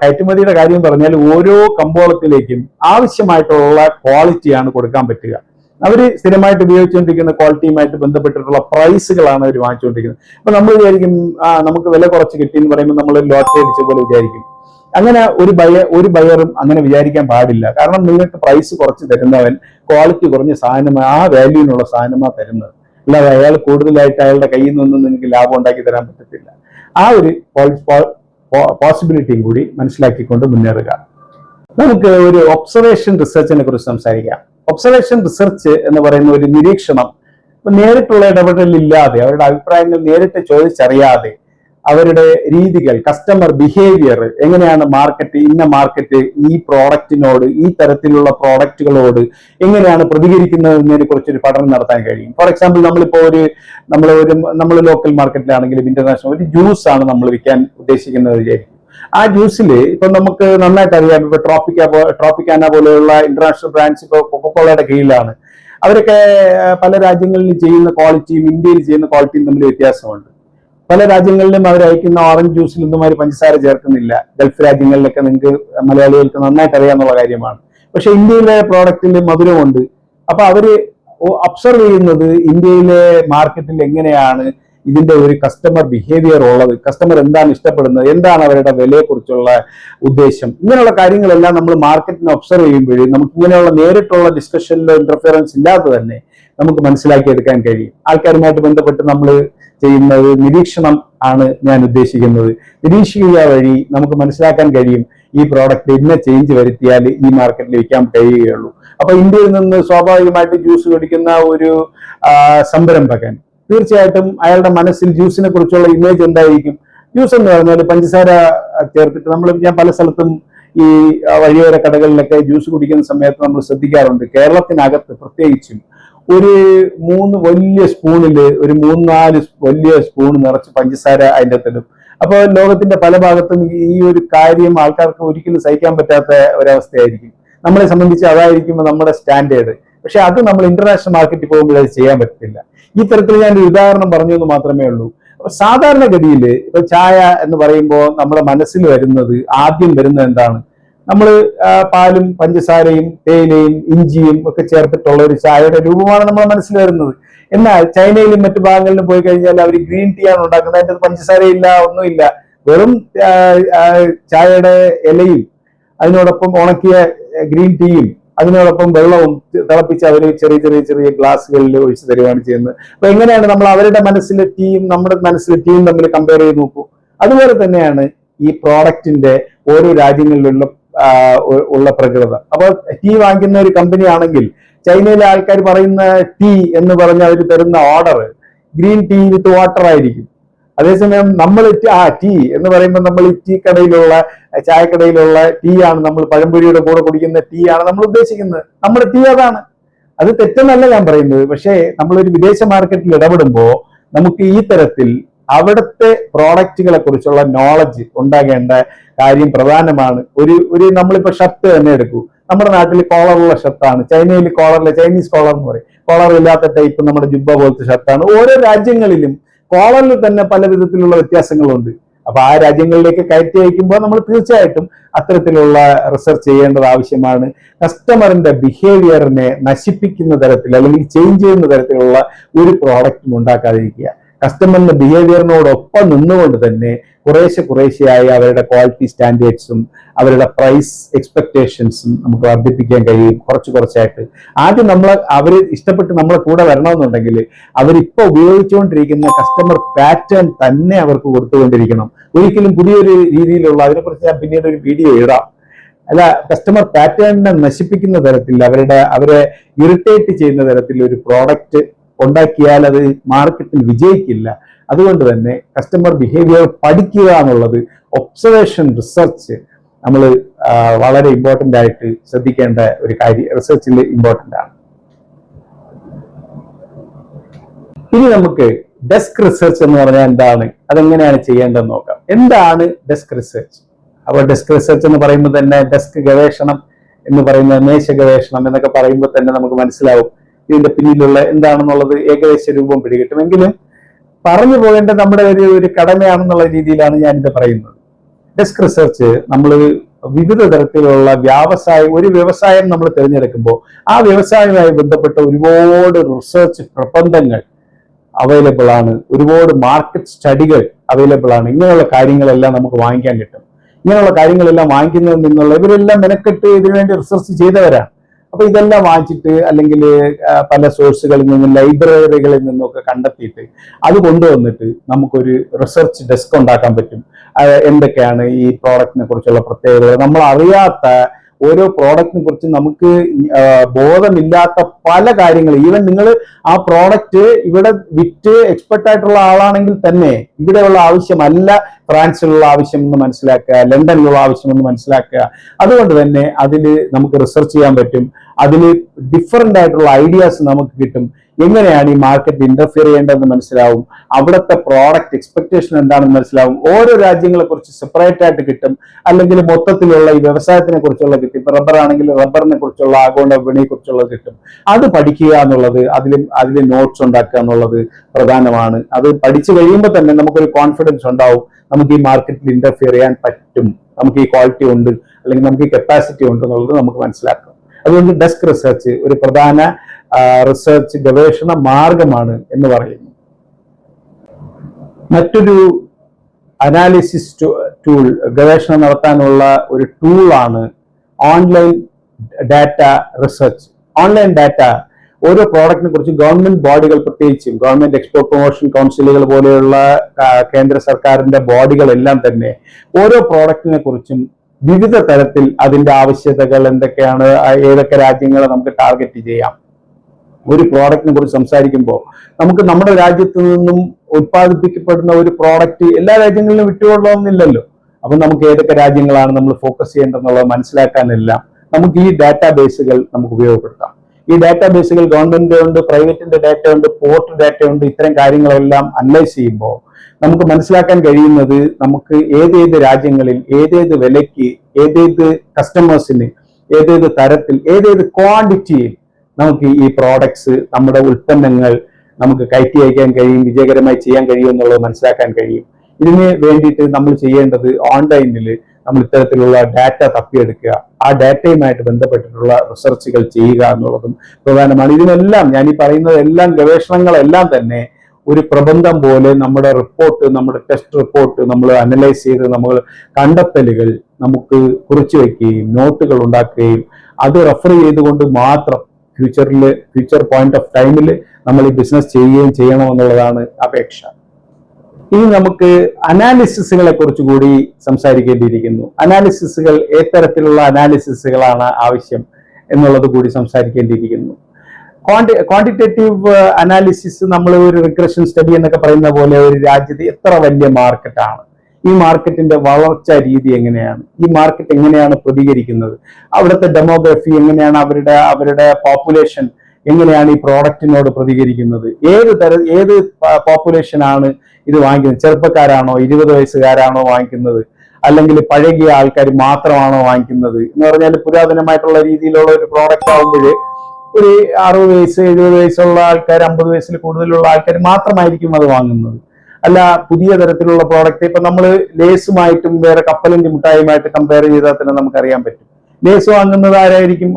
കയറ്റുമതിയുടെ കാര്യം പറഞ്ഞാൽ ഓരോ കമ്പോളത്തിലേക്കും ആവശ്യമായിട്ടുള്ള ക്വാളിറ്റിയാണ് കൊടുക്കാൻ പറ്റുക. അവർ സ്ഥിരമായിട്ട് ഉപയോഗിച്ചുകൊണ്ടിരിക്കുന്ന ക്വാളിറ്റിയുമായിട്ട് ബന്ധപ്പെട്ടിട്ടുള്ള പ്രൈസുകളാണ് അവർ വാങ്ങിച്ചുകൊണ്ടിരിക്കുന്നത്. അപ്പൊ നമ്മൾ വിചാരിക്കും ആ നമുക്ക് വില കുറച്ച് കിട്ടി എന്ന് പറയുമ്പോൾ നമ്മൾ ലോട്ടറി അടിച്ച പോലെ വിചാരിക്കും. അങ്ങനെ ഒരു ബയ ഒരു ബയറും അങ്ങനെ വിചാരിക്കാൻ പാടില്ല. കാരണം നിങ്ങൾക്ക് പ്രൈസ് കുറച്ച് തരുന്നവൻ ക്വാളിറ്റി കുറഞ്ഞ സാധനം ആ വാല്യൂവിനുള്ള സാധനമാണ് തരുന്നത്. അല്ലാതെ അയാൾ കൂടുതലായിട്ട് അയാളുടെ കയ്യിൽ നിന്നൊന്നും നിങ്ങൾക്ക് ലാഭം ഉണ്ടാക്കി തരാൻ പറ്റത്തില്ല. ആ ഒരു പോസിബിലിറ്റിയും കൂടി മനസ്സിലാക്കിക്കൊണ്ട് മുന്നേറുക. നമുക്ക് ഒരു ഒബ്സർവേഷൻ റിസർച്ചിനെ കുറിച്ച് സംസാരിക്കാം. ഒബ്സർവേഷൻ റിസർച്ച് എന്ന് പറയുന്ന ഒരു നിരീക്ഷണം. നേരിട്ടുള്ള ഇടപെടലില്ലാതെ അവരുടെ അഭിപ്രായങ്ങൾ നേരിട്ട് ചോദിച്ചറിയാതെ അവരുടെ രീതികൾ കസ്റ്റമർ ബിഹേവിയർ എങ്ങനെയാണ് മാർക്കറ്റ് ഇന്ന മാർക്കറ്റ് ഈ പ്രോഡക്റ്റിനോട് ഈ തരത്തിലുള്ള പ്രോഡക്റ്റുകളോട് എങ്ങനെയാണ് പ്രതികരിക്കുന്നത് എന്നതിനെ കുറിച്ചൊരു പഠനം നടത്താൻ കഴിയും. ഫോർ എക്സാമ്പിൾ നമ്മളിപ്പോ ഒരു നമ്മൾ ഒരു നമ്മൾ ലോക്കൽ മാർക്കറ്റിലാണെങ്കിലും ഇന്റർനാഷണൽ ഒരു ജ്യൂസ് ആണ് നമ്മൾ വിൽക്കാൻ ഉദ്ദേശിക്കുന്നത് വിചാരിക്കും. ആ ജ്യൂസിൽ ഇപ്പൊ നമുക്ക് നന്നായിട്ട് അറിയാം. ഇപ്പൊ ട്രോപ്പിക്ക ട്രോപ്പിക്കാന പോലെയുള്ള ഇന്റർനാഷണൽ ബ്രാൻഡ്സ് ഇപ്പൊ കൊക്കക്കോളയുടെ കീഴിലാണ്. അവരൊക്കെ പല രാജ്യങ്ങളിൽ ചെയ്യുന്ന ക്വാളിറ്റിയും ഇന്ത്യയിൽ ചെയ്യുന്ന ക്വാളിറ്റിയും തമ്മിൽ വ്യത്യാസമുണ്ട്. പല രാജ്യങ്ങളിലും അവർ അയക്കുന്ന ഓറഞ്ച് ജ്യൂസിൽ ഒന്നും പഞ്ചസാര ചേർക്കുന്നില്ല. ഗൾഫ് രാജ്യങ്ങളിലൊക്കെ നിങ്ങൾക്ക് മലയാളികൾക്ക് നന്നായിട്ട് അറിയാമെന്നുള്ള കാര്യമാണ്. പക്ഷെ ഇന്ത്യയിലെ പ്രോഡക്റ്റിൽ മധുരമുണ്ട്. അപ്പൊ അവർ അബ്സർവ് ചെയ്യുന്നത് ഇന്ത്യയിലെ മാർക്കറ്റിൽ എങ്ങനെയാണ്? ഇതിന്റെ ഒരു കസ്റ്റമർ ബിഹേവിയർ ഉള്ളത് കസ്റ്റമർ എന്താണ് ഇഷ്ടപ്പെടുന്നത് എന്താണ് അവരുടെ വിലയെക്കുറിച്ചുള്ള ഉദ്ദേശം ഇങ്ങനെയുള്ള കാര്യങ്ങളെല്ലാം നമ്മൾ മാർക്കറ്റിനെ ഒബ്സർവ് ചെയ്യുമ്പോൾ നമുക്ക് ഇങ്ങനെയുള്ള നേരിട്ടുള്ള ഡിസ്കഷനിലോ ഇന്റർഫിയറൻസ് ഇല്ലാതെ തന്നെ നമുക്ക് മനസ്സിലാക്കിയെടുക്കാൻ കഴിയും. ആൾക്കാരുമായിട്ട് ബന്ധപ്പെട്ട് നമ്മൾ ചെയ്യുന്നത് നിരീക്ഷണം ആണ് ഞാൻ ഉദ്ദേശിക്കുന്നത്. നിരീക്ഷിക്കുക വഴി നമുക്ക് മനസ്സിലാക്കാൻ കഴിയും ഈ പ്രോഡക്റ്റ് ഇന്ന ചേഞ്ച് വരുത്തിയാൽ ഈ മാർക്കറ്റിൽ വിൽക്കാൻ കഴിയുകയുള്ളൂ. അപ്പൊ ഇന്ത്യയിൽ നിന്ന് സ്വാഭാവികമായിട്ട് ജ്യൂസ് കുടിക്കുന്ന ഒരു സംരംഭകൻ തീർച്ചയായിട്ടും അയാളുടെ മനസ്സിൽ ജ്യൂസിനെ കുറിച്ചുള്ള ഇമേജ് എന്തായിരിക്കും? ജ്യൂസ് എന്ന് പറഞ്ഞാൽ പഞ്ചസാര ചേർത്തിട്ട് നമ്മൾ ഞാൻ പല സ്ഥലത്തും ഈ വഴിയോര കടകളിലൊക്കെ ജ്യൂസ് കുടിക്കുന്ന സമയത്ത് നമ്മൾ ശ്രദ്ധിക്കാറുണ്ട്. കേരളത്തിനകത്ത് പ്രത്യേകിച്ചും ഒരു മൂന്ന് വലിയ സ്പൂണിൽ ഒരു മൂന്ന് നാല് വലിയ സ്പൂൺ നിറച്ച് പഞ്ചസാര അതിന്റെ അകത്തിടും അപ്പോൾ ലോകത്തിന്റെ പല ഭാഗത്തും ഈ ഒരു കാര്യം ആൾക്കാർക്ക് ഒരിക്കലും സഹിക്കാൻ പറ്റാത്ത ഒരവസ്ഥയായിരിക്കും. നമ്മളെ സംബന്ധിച്ച് അതായിരിക്കും നമ്മുടെ സ്റ്റാൻഡേർഡ്. പക്ഷെ അത് നമ്മൾ ഇന്റർനാഷണൽ മാർക്കറ്റിൽ പോകുമ്പോൾ അത് ചെയ്യാൻ പറ്റത്തില്ല. ഈ തരത്തിൽ ഞാൻ ഒരു ഉദാഹരണം പറഞ്ഞു എന്ന് മാത്രമേ ഉള്ളൂ. സാധാരണഗതിയിൽ ഇപ്പൊ ചായ എന്ന് പറയുമ്പോൾ നമ്മുടെ മനസ്സിൽ വരുന്നത് ആദ്യം വരുന്നത് എന്താണ്? നമ്മൾ പാലും പഞ്ചസാരയും തേയിലയും ഇഞ്ചിയും ഒക്കെ ചേർത്തിട്ടുള്ള ഒരു ചായയുടെ രൂപമാണ് നമ്മുടെ മനസ്സിൽ വരുന്നത്. എന്നാൽ ചൈനയിലും മറ്റു ഭാഗങ്ങളിലും പോയി കഴിഞ്ഞാൽ അവർ ഗ്രീൻ ടീ ആണ് ഉണ്ടാക്കുന്നത്. അതിന്റെ പഞ്ചസാരയില്ല ഒന്നുമില്ല വെറും ചായയുടെ ഇലയും അതിനോടൊപ്പം ഉണക്കിയ ഗ്രീൻ ടീയും അതിനോടൊപ്പം വെള്ളവും തിളപ്പിച്ച് അവർ ചെറിയ ചെറിയ ചെറിയ ഗ്ലാസ്സുകളിൽ ഒഴിച്ചു തരുവാണ് ചെയ്യുന്നത്. അപ്പൊ എങ്ങനെയാണ് നമ്മൾ അവരുടെ മനസ്സിലെ ടീം നമ്മുടെ മനസ്സിലെ ടീം തമ്മിൽ കമ്പയർ ചെയ്ത് നോക്കൂ. അതുപോലെ തന്നെയാണ് ഈ പ്രോഡക്റ്റിന്റെ ഓരോ രാജ്യങ്ങളിലുള്ള ഉള്ള പ്രകൃതം. അപ്പൊ ടീ വാങ്ങിക്കുന്ന ഒരു കമ്പനി ആണെങ്കിൽ ചൈനയിലെ ആൾക്കാർ പറയുന്ന ടീ എന്ന് പറഞ്ഞ് അവർ തരുന്ന order green tea with water ആയിരിക്കും. അതേസമയം നമ്മൾ ആ ടീ എന്ന് പറയുമ്പോൾ നമ്മൾ ഈ ടീ കടയിലുള്ള ചായക്കടയിലുള്ള ടീ ആണ് നമ്മൾ പഴംപൊരിയുടെ കൂടെ കുടിക്കുന്ന ടീ ആണ് നമ്മൾ ഉദ്ദേശിക്കുന്നത്. നമ്മുടെ ടീ അതാണ്. അത് തെറ്റെന്നല്ല ഞാൻ പറയുന്നത്. പക്ഷേ നമ്മളൊരു വിദേശ മാർക്കറ്റിൽ ഇടപെടുമ്പോൾ നമുക്ക് ഈ തരത്തിൽ അവിടുത്തെ പ്രോഡക്റ്റുകളെ കുറിച്ചുള്ള നോളജ് ഉണ്ടാകേണ്ട കാര്യം പ്രധാനമാണ്. ഒരു ഒരു നമ്മളിപ്പോൾ ഷർട്ട് തന്നെ എടുക്കൂ. നമ്മുടെ നാട്ടിൽ കോളറുള്ള ഷർട്ടാണ് ചൈനയിൽ കോളറിലെ ചൈനീസ് കോളർ എന്ന് പറയും. കോളർ ഇല്ലാത്ത ടൈപ്പ് നമ്മുടെ ജുബ പോലത്തെ ഷർട്ടാണ് ഓരോ രാജ്യങ്ങളിലും കോളറിൽ തന്നെ പല വിധത്തിലുള്ള വ്യത്യാസങ്ങളുണ്ട്. അപ്പൊ ആ രാജ്യങ്ങളിലേക്ക് കയറ്റി അയക്കുമ്പോൾ നമ്മൾ തീർച്ചയായിട്ടും അത്തരത്തിലുള്ള റിസർച്ച് ചെയ്യേണ്ടത് ആവശ്യമാണ്. കസ്റ്റമറിന്റെ ബിഹേവിയറിനെ നശിപ്പിക്കുന്ന തരത്തിൽ അല്ലെങ്കിൽ ചേഞ്ച് ചെയ്യുന്ന തരത്തിലുള്ള ഒരു പ്രോഡക്റ്റും ഉണ്ടാക്കാതിരിക്കുക. കസ്റ്റമറിന്റെ ബിഹേവിയറിനോടൊപ്പം നിന്നുകൊണ്ട് തന്നെ കുറേശ്ശെ കുറേശ്ശെയായി അവരുടെ ക്വാളിറ്റി സ്റ്റാൻഡേർഡ്സും അവരുടെ പ്രൈസ് എക്സ്പെക്ടേഷൻസും നമുക്ക് വർദ്ധിപ്പിക്കാൻ കഴിയും കുറച്ച് കുറച്ചായിട്ട്. ആദ്യം നമ്മൾ അവർ ഇഷ്ടപ്പെട്ട് നമ്മളെ കൂടെ വരണമെന്നുണ്ടെങ്കിൽ അവരിപ്പോൾ ഉപയോഗിച്ചുകൊണ്ടിരിക്കുന്ന കസ്റ്റമർ പാറ്റേൺ തന്നെ അവർക്ക് കൊടുത്തുകൊണ്ടിരിക്കണം. ഒരിക്കലും പുതിയൊരു രീതിയിലുള്ള അതിനെക്കുറിച്ച് ഞാൻ പിന്നീട് ഒരു വീഡിയോ ഇടാം. അല്ല കസ്റ്റമർ പാറ്റേണിനെ നശിപ്പിക്കുന്ന തരത്തിൽ അവരുടെ അവരെ ഇറിറ്റേറ്റ് ചെയ്യുന്ന തരത്തിൽ ഒരു പ്രോഡക്റ്റ് ഉണ്ടാക്കിയാൽ അത് മാർക്കറ്റിൽ വിജയിക്കില്ല. അതുകൊണ്ട് തന്നെ കസ്റ്റമർ ബിഹേവിയർ പഠിക്കുക എന്നുള്ളത് ഒബ്സർവേഷൻ റിസർച്ച് നമ്മൾ വളരെ ഇമ്പോർട്ടന്റ് ആയിട്ട് ശ്രദ്ധിക്കേണ്ട ഒരു കാര്യം റിസർച്ചിൽ ഇമ്പോർട്ടന്റ് ആണ്. ഇനി നമുക്ക് ഡെസ്ക് റിസർച്ച് എന്ന് പറഞ്ഞാൽ എന്താണ്? അതെങ്ങനെയാണ് ചെയ്യേണ്ടതെന്ന് നോക്കാം. എന്താണ് ഡെസ്ക് റിസർച്ച് അപ്പോൾ ഡെസ്ക് റിസർച്ച് എന്ന് പറയുമ്പോൾ തന്നെ ഡെസ്ക് ഗവേഷണം എന്ന് പറയുന്ന മേശ ഗവേഷണം എന്നൊക്കെ പറയുമ്പോൾ തന്നെ നമുക്ക് മനസ്സിലാവും. ഇതിന്റെ പിന്നിലുള്ള എന്താണെന്നുള്ളത് ഏകദേശ രൂപം പിടികിട്ടും എങ്കിലും പറഞ്ഞു പോകേണ്ട നമ്മുടെ ഒരു ഒരു കടമയാണെന്നുള്ള രീതിയിലാണ് ഞാൻ ഇത് പറയുന്നത്. ഡെസ്ക് റിസർച്ച് നമ്മൾ വിവിധ തരത്തിലുള്ള വ്യാവസായ ഒരു വ്യവസായം നമ്മൾ തിരഞ്ഞെടുക്കുമ്പോൾ ആ വ്യവസായവുമായി ബന്ധപ്പെട്ട ഒരുപാട് റിസർച്ച് പ്രബന്ധങ്ങൾ അവൈലബിൾ ആണ്. ഒരുപാട് മാർക്കറ്റ് സ്റ്റഡികൾ അവൈലബിൾ ആണ്. ഇങ്ങനെയുള്ള കാര്യങ്ങളെല്ലാം നമുക്ക് വാങ്ങിക്കാൻ കിട്ടും. ഇങ്ങനെയുള്ള കാര്യങ്ങളെല്ലാം വാങ്ങിക്കുന്നതിൽ നിന്നുള്ള ഇവരെല്ലാം മെനക്കെട്ട് ഇതിനുവേണ്ടി റിസർച്ച് ചെയ്തവരാണ്. അപ്പൊ ഇതെല്ലാം വായിച്ചിട്ട് അല്ലെങ്കിൽ പല സോഴ്സുകളിൽ നിന്നും ലൈബ്രറികളിൽ നിന്നൊക്കെ കണ്ടെത്തിയിട്ട് അത് കൊണ്ടുവന്നിട്ട് നമുക്കൊരു റിസർച്ച് ഡെസ്ക് ഉണ്ടാക്കാൻ പറ്റും. എന്തൊക്കെയാണ് ഈ പ്രോഡക്റ്റിനെ കുറിച്ചുള്ള പ്രത്യേകതകൾ? നമ്മൾ അറിയാത്ത ഓരോ പ്രോഡക്റ്റിനെ കുറിച്ച് നമുക്ക് ബോധമില്ലാത്ത പല കാര്യങ്ങൾ. ഈവൻ നിങ്ങൾ ആ പ്രോഡക്റ്റ് ഇവിടെ വിറ്റ് എക്സ്പെർട്ട് ആയിട്ടുള്ള ആളാണെങ്കിൽ തന്നെ ഇവിടെയുള്ള ആവശ്യമല്ല ഫ്രാൻസിലുള്ള ആവശ്യം എന്ന് മനസ്സിലാക്കുക ലണ്ടനിലുള്ള ആവശ്യം എന്ന് മനസ്സിലാക്കുക. അതുകൊണ്ട് തന്നെ അതിൽ നമുക്ക് റിസർച്ച് ചെയ്യാൻ പറ്റും. അതിൽ ഡിഫറെന്റ് ആയിട്ടുള്ള ഐഡിയാസ് നമുക്ക് കിട്ടും. എങ്ങനെയാണ് ഈ മാർക്കറ്റ് ഇന്റർഫിയർ ചെയ്യേണ്ടതെന്ന് മനസ്സിലാവും. അവിടുത്തെ പ്രോഡക്റ്റ് എക്സ്പെക്ടേഷൻ എന്താണെന്ന് മനസ്സിലാവും. ഓരോ രാജ്യങ്ങളെ കുറിച്ച് സെപ്പറേറ്റ് ആയിട്ട് കിട്ടും. അല്ലെങ്കിൽ മൊത്തത്തിലുള്ള ഈ വ്യവസായത്തിനെ കുറിച്ചുള്ള കിട്ടും. ഇപ്പൊ റബ്ബർ ആണെങ്കിൽ റബ്ബറിനെ കുറിച്ചുള്ള ആഗോള വിപണിയെ കുറിച്ചുള്ളത് കിട്ടും. അത് പഠിക്കുക എന്നുള്ളത് അതിൽ അതിൽ നോട്ട്സ് ഉണ്ടാക്കുക എന്നുള്ളത് പ്രധാനമാണ്. അത് പഠിച്ചു കഴിയുമ്പോൾ തന്നെ നമുക്കൊരു കോൺഫിഡൻസ് ഉണ്ടാവും. നമുക്ക് ഈ മാർക്കറ്റിൽ ഇന്റർഫിയർ ചെയ്യാൻ പറ്റും. നമുക്ക് ഈ ക്വാളിറ്റി ഉണ്ട്. അല്ലെങ്കിൽ നമുക്ക് ഈ കപ്പാസിറ്റി ഉണ്ട് എന്നുള്ളത് നമുക്ക് മനസ്സിലാക്കാം. അതുകൊണ്ട് ഡെസ്ക് റിസർച്ച് ഒരു പ്രധാന റിസർച്ച് ഗവേഷണ മാർഗമാണ് എന്ന് പറയുന്നു. മറ്റൊരു അനാലിസിസ് ടൂൾ ഗവേഷണം നടത്താനുള്ള ഒരു ടൂളാണ് online data research. Online data ഓരോ പ്രോഡക്റ്റിനെ കുറിച്ച് ഗവൺമെന്റ് ബോഡികൾ പ്രത്യേകിച്ചും ഗവൺമെന്റ് എക്സ്പോർട്ട് പ്രൊമോഷൻ കൗൺസിലുകൾ പോലെയുള്ള കേന്ദ്ര സർക്കാരിന്റെ ബോഡികളെല്ലാം തന്നെ ഓരോ പ്രോഡക്റ്റിനെ കുറിച്ചും വിവിധ തരത്തിൽ അതിന്റെ ആവശ്യകതകൾ എന്തൊക്കെയാണ് ഏതൊക്കെ രാജ്യങ്ങളെ നമുക്ക് ടാർഗറ്റ് ചെയ്യാം. ഒരു പ്രോഡക്റ്റിനെ കുറിച്ച് സംസാരിക്കുമ്പോൾ നമുക്ക് നമ്മുടെ രാജ്യത്ത് നിന്നും ഉത്പാദിപ്പിക്കപ്പെടുന്ന ഒരു പ്രോഡക്റ്റ് എല്ലാ രാജ്യങ്ങളിലും വിട്ടുകൊള്ളണമെന്നില്ലല്ലോ. അപ്പൊ നമുക്ക് ഏതൊക്കെ രാജ്യങ്ങളാണ് നമ്മൾ ഫോക്കസ് ചെയ്യേണ്ടതെന്നുള്ളത് മനസ്സിലാക്കാനെല്ലാം നമുക്ക് ഈ ഡാറ്റാ ബേസുകൾ നമുക്ക് ഉപയോഗപ്പെടുത്താം. ഈ ഡാറ്റാ ബേസുകൾ ഗവൺമെന്റിന്റെ ഉണ്ട് പ്രൈവറ്റിന്റെ ഡാറ്റ ഉണ്ട് പോർട്ട് ഡാറ്റ ഉണ്ട് ഇത്തരം കാര്യങ്ങളെല്ലാം അനലൈസ് ചെയ്യുമ്പോൾ നമുക്ക് മനസ്സിലാക്കാൻ കഴിയുന്നത് നമുക്ക് ഏതേത് രാജ്യങ്ങളിൽ ഏതേത് വിലയ്ക്ക് ഏതേത് കസ്റ്റമേഴ്സിന് ഏതേത് തരത്തിൽ ഏതേത് ക്വാണ്ടിറ്റിയിൽ നമുക്ക് ഈ പ്രോഡക്ട്സ് നമ്മുടെ ഉൽപ്പന്നങ്ങൾ നമുക്ക് കയറ്റി അയക്കാൻ കഴിയും വിജയകരമായി ചെയ്യാൻ കഴിയും എന്നുള്ളത് മനസ്സിലാക്കാൻ കഴിയും. ഇതിന് വേണ്ടിയിട്ട് നമ്മൾ ചെയ്യേണ്ടത് ഓൺലൈനിൽ നമ്മൾ ഇത്തരത്തിലുള്ള ഡാറ്റ തപ്പിയെടുക്കുക. ആ ഡാറ്റയുമായിട്ട് ബന്ധപ്പെട്ടിട്ടുള്ള റിസർച്ചുകൾ ചെയ്യുക എന്നുള്ളതും പ്രധാനമാണ്. ഇതിനെല്ലാം ഞാൻ ഈ പറയുന്നതെല്ലാം ഗവേഷണങ്ങളെല്ലാം തന്നെ ഒരു പ്രബന്ധം പോലെ നമ്മുടെ റിപ്പോർട്ട് നമ്മുടെ ടെസ്റ്റ് റിപ്പോർട്ട് നമ്മൾ അനലൈസ് ചെയ്ത് നമ്മൾ കണ്ടെത്തലുകൾ നമുക്ക് കുറിച്ചു വയ്ക്കുകയും നോട്ടുകൾ ഉണ്ടാക്കുകയും അത് റെഫർ ചെയ്തുകൊണ്ട് മാത്രം ഫ്യൂച്ചറിൽ ഫ്യൂച്ചർ പോയിന്റ് ഓഫ് ടൈമിൽ നമ്മൾ ഈ ബിസിനസ് ചെയ്യുകയും ചെയ്യണമെന്നുള്ളതാണ് അപേക്ഷ. ഇനി നമുക്ക് അനാലിസിസുകളെ കുറിച്ച് കൂടി സംസാരിക്കേണ്ടിയിരിക്കുന്നു. അനാലിസിസുകൾ ഏതരത്തിലുള്ള അനാലിസിസുകളാണ് ആവശ്യം എന്നുള്ളത് കൂടി സംസാരിക്കേണ്ടിയിരിക്കുന്നു. ക്വാണ്ടിറ്റേറ്റീവ് അനാലിസിസ് നമ്മൾ ഒരു റിഗ്രഷൻ സ്റ്റഡി എന്നൊക്കെ പറയുന്ന പോലെ ഒരു രാജ്യത്ത് എത്ര വലിയ മാർക്കറ്റാണ് ഈ മാർക്കറ്റിന്റെ വളർച്ച രീതി എങ്ങനെയാണ്? ഈ മാർക്കറ്റ് എങ്ങനെയാണ് പ്രതികരിക്കുന്നത്? അവിടുത്തെ ഡെമോഗ്രഫി എങ്ങനെയാണ്? അവരുടെ അവരുടെ പോപ്പുലേഷൻ എങ്ങനെയാണ് ഈ പ്രോഡക്റ്റിനോട് പ്രതികരിക്കുന്നത്? ഏത് തര ഏത് പോപ്പുലേഷൻ ആണ് ഇത് വാങ്ങിക്കുന്നത്? ചെറുപ്പക്കാരാണോ? ഇരുപത് വയസ്സുകാരാണോ വാങ്ങിക്കുന്നത്? അല്ലെങ്കിൽ പഴകിയ ആൾക്കാർ മാത്രമാണോ വാങ്ങിക്കുന്നത്? എന്ന് പറഞ്ഞാൽ പുരാതനമായിട്ടുള്ള രീതിയിലുള്ള ഒരു പ്രോഡക്റ്റ് ആകുമ്പോൾ ഒരു അറുപത് വയസ്സ് എഴുപത് വയസ്സുള്ള ആൾക്കാർ അമ്പത് വയസ്സിൽ കൂടുതലുള്ള ആൾക്കാർ മാത്രമായിരിക്കും അത് വാങ്ങുന്നത്. അല്ല പുതിയ തരത്തിലുള്ള പ്രോഡക്റ്റ് ഇപ്പൊ നമ്മൾ ലേസുമായിട്ടും വേറെ കപ്പലിന്റെ മിഠായിയുമായിട്ട് കമ്പയർ ചെയ്താൽ തന്നെ നമുക്കറിയാൻ പറ്റും. ലേസ് വാങ്ങുന്നത് ആരായിരിക്കും?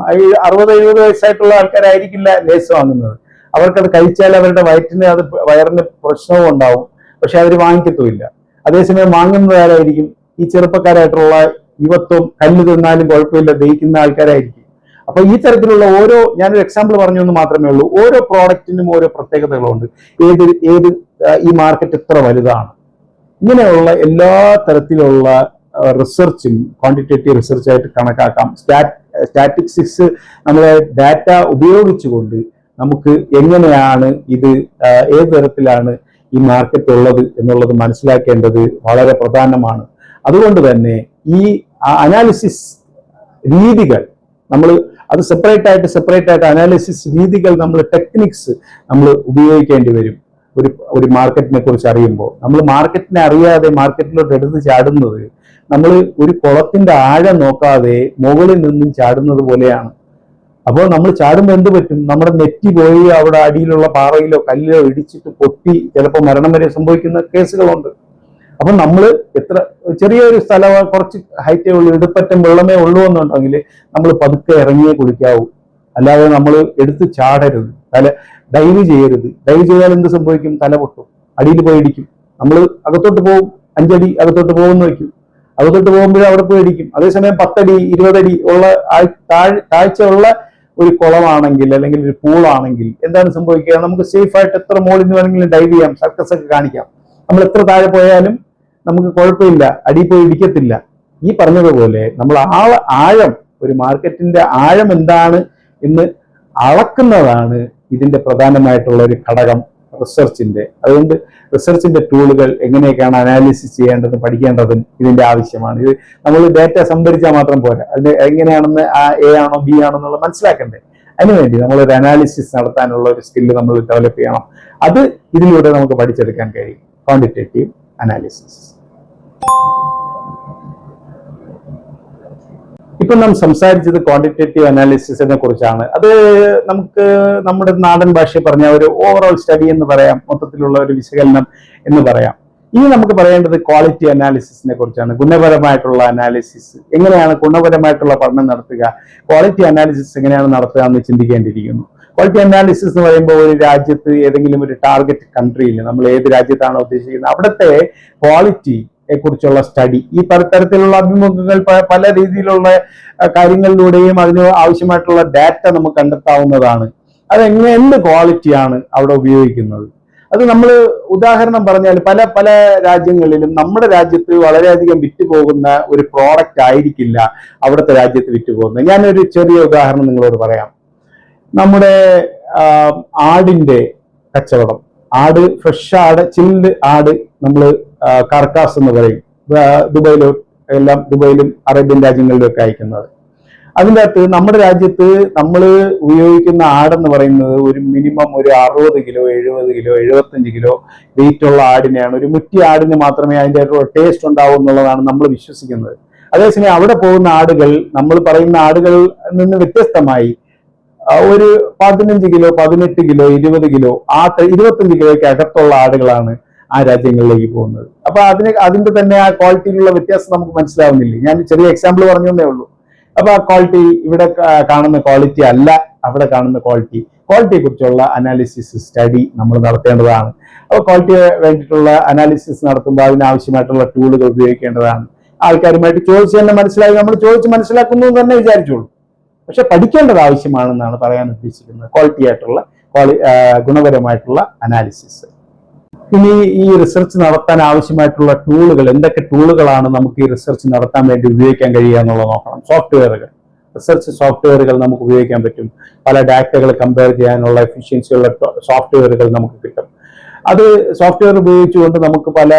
അറുപത് എഴുപത് വയസ്സായിട്ടുള്ള ആൾക്കാരായിരിക്കില്ല ലേസ് വാങ്ങുന്നത്. അവർക്കത് കഴിച്ചാൽ അവരുടെ വയറ്റിന് അത് വയറിന് പ്രശ്നവും ഉണ്ടാവും. പക്ഷെ അവർ വാങ്ങിക്കത്തുമില്ല. അതേസമയം വാങ്ങുന്നത് ആരായിരിക്കും? ഈ ചെറുപ്പക്കാരായിട്ടുള്ള യുവത്വം കല്ല് തിന്നാലും കുഴപ്പമില്ല ദഹിക്കുന്ന ആൾക്കാരായിരിക്കും. അപ്പൊ ഈ തരത്തിലുള്ള ഓരോ ഞാനൊരു എക്സാമ്പിൾ പറഞ്ഞു എന്ന് മാത്രമേ ഉള്ളൂ. ഓരോ പ്രോഡക്റ്റിനും ഓരോ പ്രത്യേകതകളുണ്ട്. ഏത് ഏത് ഈ മാർക്കറ്റ് എത്ര വലുതാണ്. ഇങ്ങനെയുള്ള എല്ലാ തരത്തിലുള്ള റിസർച്ചും ക്വാണ്ടിറ്റേറ്റീവ് റിസർച്ച് ആയിട്ട് കണക്കാക്കാം. സ്റ്റാറ്റിസ്റ്റിക്സ് നമ്മളെ ഡാറ്റ ഉപയോഗിച്ചുകൊണ്ട് നമുക്ക് എങ്ങനെയാണ് ഇത് ഏത് തരത്തിലാണ് ഈ മാർക്കറ്റ് ഉള്ളത് എന്നുള്ളത് മനസ്സിലാക്കേണ്ടത് വളരെ പ്രധാനമാണ്. അതുകൊണ്ട് തന്നെ ഈ അനാലിസിസ് രീതികൾ നമ്മൾ അത് സെപ്പറേറ്റ് ആയിട്ട് സെപ്പറേറ്റ് ആയിട്ട് അനാലിസിസ് രീതികൾ നമ്മൾ ടെക്നിക്സ് നമ്മൾ ഉപയോഗിക്കേണ്ടി വരും. ഒരു ഒരു മാർക്കറ്റിനെ കുറിച്ച് അറിയുമ്പോൾ. നമ്മൾ മാർക്കറ്റിനെ അറിയാതെ മാർക്കറ്റിലോട്ട് എടുത്ത് ചാടുന്നത് നമ്മൾ ഒരു കുളത്തിന്റെ ആഴം നോക്കാതെ മുകളിൽ നിന്നും ചാടുന്നത് പോലെയാണ്. അപ്പോൾ നമ്മൾ ചാടുമ്പോൾ എന്ത് പറ്റും? നമ്മുടെ നെറ്റി പോയി അവിടെ അടിയിലുള്ള പാറയിലോ കല്ലിലോ ഇടിച്ചിട്ട് പൊട്ടി ചിലപ്പോൾ മരണം വരെ സംഭവിക്കുന്ന കേസുകളുണ്ട്. അപ്പൊ നമ്മൾ എത്ര ചെറിയൊരു സ്ഥലം കുറച്ച് ഹൈറ്റേ ഉള്ളൂ ഇടുപ്പറ്റം വെള്ളമേ ഉള്ളൂ എന്നുണ്ടെങ്കിൽ നമ്മൾ പതുക്കെ ഇറങ്ങിയേ കുളിക്കാവൂ. അല്ലാതെ നമ്മൾ എടുത്ത് ചാടരുത്. തല ഡൈവ് ചെയ്യരുത്. ഡൈവ് ചെയ്താൽ എന്ത് സംഭവിക്കും? തല പൊട്ടും. അടിയിൽ പോയി ഇടിക്കും. നമ്മൾ അകത്തോട്ട് പോകും. അഞ്ചടി അകത്തോട്ട് പോകുമെന്ന് വയ്ക്കും. അകത്തോട്ട് പോകുമ്പോഴേ അവിടെ പോയി ഇടിക്കും. അതേസമയം പത്തടി ഇരുപതടി ഉള്ള താഴ്ച ഉള്ള ഒരു കുളമാണെങ്കിൽ അല്ലെങ്കിൽ ഒരു പൂളാണെങ്കിൽ എന്താണ് സംഭവിക്കുക? നമുക്ക് സേഫ് ആയിട്ട് എത്ര മോളിൽ നിന്ന് വേണമെങ്കിലും ഡൈവ് ചെയ്യാം. സർക്കസ് ഒക്കെ കാണിക്കാം. നമ്മൾ എത്ര താഴെ പോയാലും നമുക്ക് കുഴപ്പമില്ല അടി പോയി ഇടിക്കത്തില്ല. ഈ പറഞ്ഞതുപോലെ നമ്മൾ ആ ആഴം ഒരു മാർക്കറ്റിന്റെ ആഴം എന്താണ് എന്ന് അളക്കുന്നതാണ് ഇതിന്റെ പ്രധാനമായിട്ടുള്ള ഒരു ഘടകം റിസർച്ചിന്റെ. അതുകൊണ്ട് റിസർച്ചിന്റെ ടൂളുകൾ എങ്ങനെയൊക്കെയാണ് അനാലിസിസ് ചെയ്യേണ്ടതും പഠിക്കേണ്ടതും ഇതിന്റെ ആവശ്യമാണ്. ഇത് നമ്മൾ ഡേറ്റ സംഭരിച്ചാൽ മാത്രം പോരാ. അതിന് എങ്ങനെയാണെന്ന് ആ എ ആണോ ബി ആണോ എന്നുള്ളത് മനസ്സിലാക്കണ്ടേ? അതിനുവേണ്ടി നമ്മളൊരു അനാലിസിസ് നടത്താനുള്ള ഒരു സ്കില്ല് നമ്മൾ ഡെവലപ്പ് ചെയ്യണം. അത് ഇതിലൂടെ നമുക്ക് പഠിച്ചെടുക്കാൻ കഴിയും. Quantitative analysis. ഇപ്പൊ നാം സംസാരിച്ചത് ക്വാണ്ടിറ്റേറ്റീവ് അനാലിസിസിനെ കുറിച്ചാണ്. അത് നമുക്ക് നമ്മുടെ നാടൻ ഭാഷയിൽ പറഞ്ഞ ഒരു ഓവറോൾ സ്റ്റഡി എന്ന് പറയാം മൊത്തത്തിലുള്ള ഒരു വിശകലനം എന്ന് പറയാം. ഇനി നമുക്ക് പറയേണ്ടത് ക്വാളിറ്റി അനാലിസിസിനെ കുറിച്ചാണ് ഗുണപരമായിട്ടുള്ള അനാലിസിസ് എങ്ങനെയാണ് ഗുണപരമായിട്ടുള്ള പഠനം നടത്തുക ക്വാളിറ്റി അനാലിസിസ് എങ്ങനെയാണ് നടത്തുക എന്ന് ചിന്തിക്കേണ്ടിയിരിക്കുന്നു. ക്വാളിറ്റി അനാലിസിസ് എന്ന് പറയുമ്പോൾ ഒരു രാജ്യത്ത് ഏതെങ്കിലും ഒരു ടാർഗറ്റ് കൺട്രിയിൽ നമ്മൾ ഏത് രാജ്യത്താണോ ഉദ്ദേശിക്കുന്നത് അവിടുത്തെ ക്വാളിറ്റി കുറിച്ചുള്ള സ്റ്റഡി ഈ തരത്തിലുള്ള അഭിമുഖങ്ങൾ പല രീതിയിലുള്ള കാര്യങ്ങളിലൂടെയും അതിന് ആവശ്യമായിട്ടുള്ള ഡാറ്റ നമുക്ക് കണ്ടെത്താവുന്നതാണ്. അത് എങ്ങനെ എന്ത് ക്വാളിറ്റിയാണ് അവിടെ ഉപയോഗിക്കുന്നത്? അത് നമ്മൾ ഉദാഹരണം പറഞ്ഞാൽ പല പല രാജ്യങ്ങളിലും നമ്മുടെ രാജ്യത്ത് വളരെയധികം വിറ്റ് പോകുന്ന ഒരു പ്രോഡക്റ്റ് ആയിരിക്കില്ല അവിടുത്തെ രാജ്യത്ത് വിറ്റ് പോകുന്നത് ഞാനൊരു ചെറിയ ഉദാഹരണം നിങ്ങളോട് പറയാം. നമ്മുടെ ആടിന്റെ കച്ചവടം. ആട് ഫ്രഷ് ആട് ചില്ല് ആട് നമ്മൾ കർക്കാസ് എന്ന് പറയും. ദുബൈയിലോ എല്ലാം ദുബൈയിലും അറേബ്യൻ രാജ്യങ്ങളിലും ഒക്കെ അയക്കുന്നത്. അതിന്റെ അകത്ത് നമ്മുടെ രാജ്യത്ത് നമ്മൾ ഉപയോഗിക്കുന്ന ആടെന്ന് പറയുന്നത് ഒരു മിനിമം ഒരു അറുപത് കിലോ എഴുപത് കിലോ എഴുപത്തഞ്ച് കിലോ വെയിറ്റ് ഉള്ള ആടിനെയാണ്. ഒരു മുറ്റി ആടിന് മാത്രമേ അതിന്റെ ടേസ്റ്റ് ഉണ്ടാവൂ എന്നുള്ളതാണ് നമ്മൾ വിശ്വസിക്കുന്നത്. അതേസമയം അവിടെ പോകുന്ന ആടുകൾ നമ്മൾ പറയുന്ന ആടുകളിൽ നിന്ന് വ്യത്യസ്തമായി ഒരു പതിനഞ്ച് കിലോ പതിനെട്ട് കിലോ ഇരുപത് കിലോ ആ ഇരുപത്തഞ്ച് കിലോയ്ക്ക് അകത്തുള്ള ആടുകളാണ് ആ രാജ്യങ്ങളിലേക്ക് പോകുന്നത്. അപ്പൊ അതിന് അതിന്റെ തന്നെ ആ ക്വാളിറ്റിയിലുള്ള വ്യത്യാസം നമുക്ക് മനസ്സിലാവുന്നില്ലേ? ഞാൻ ചെറിയ എക്സാമ്പിൾ പറഞ്ഞേ ഉള്ളൂ. അപ്പൊ ആ ക്വാളിറ്റി ഇവിടെ കാണുന്ന ക്വാളിറ്റി അല്ല അവിടെ കാണുന്ന ക്വാളിറ്റി ക്വാളിറ്റിയെ കുറിച്ചുള്ള അനാലിസിസ് സ്റ്റഡി നമ്മൾ നടത്തേണ്ടതാണ്. അപ്പോൾ ക്വാളിറ്റിയെ വേണ്ടിയിട്ടുള്ള അനാലിസിസ് നടത്തുമ്പോൾ അതിനാവശ്യമായിട്ടുള്ള ടൂളുകൾ ഉപയോഗിക്കേണ്ടതാണ്. ആൾക്കാരുമായിട്ട് ചോദിച്ച് തന്നെ മനസ്സിലായി. നമ്മൾ ചോദിച്ച് മനസ്സിലാക്കുന്നു എന്ന് തന്നെ വിചാരിച്ചോളൂ. പക്ഷെ പഠിക്കേണ്ടത് ആവശ്യമാണെന്നാണ് പറയാൻ ഉദ്ദേശിക്കുന്നത് ക്വാളിറ്റി ആയിട്ടുള്ള ക്വാളി ഗുണപരമായിട്ടുള്ള അനാലിസിസ് ഇനി ഈ റിസർച്ച് നടത്താൻ ആവശ്യമായിട്ടുള്ള ടൂളുകൾ എന്തൊക്കെ ടൂളുകളാണ് നമുക്ക് ഈ റിസർച്ച് നടത്താൻ വേണ്ടി ഉപയോഗിക്കാൻ കഴിയുക എന്നുള്ളത് നോക്കണം. സോഫ്റ്റ്വെയറുകൾ റിസർച്ച് സോഫ്റ്റ്വെയറുകൾ നമുക്ക് ഉപയോഗിക്കാൻ പറ്റും. പല ഡാറ്റകൾ കമ്പയർ ചെയ്യാനുള്ള എഫിഷ്യൻസിയുള്ള സോഫ്റ്റ്വെയറുകൾ നമുക്ക് കിട്ടും. അത് സോഫ്റ്റ്വെയർ ഉപയോഗിച്ചുകൊണ്ട് നമുക്ക് പല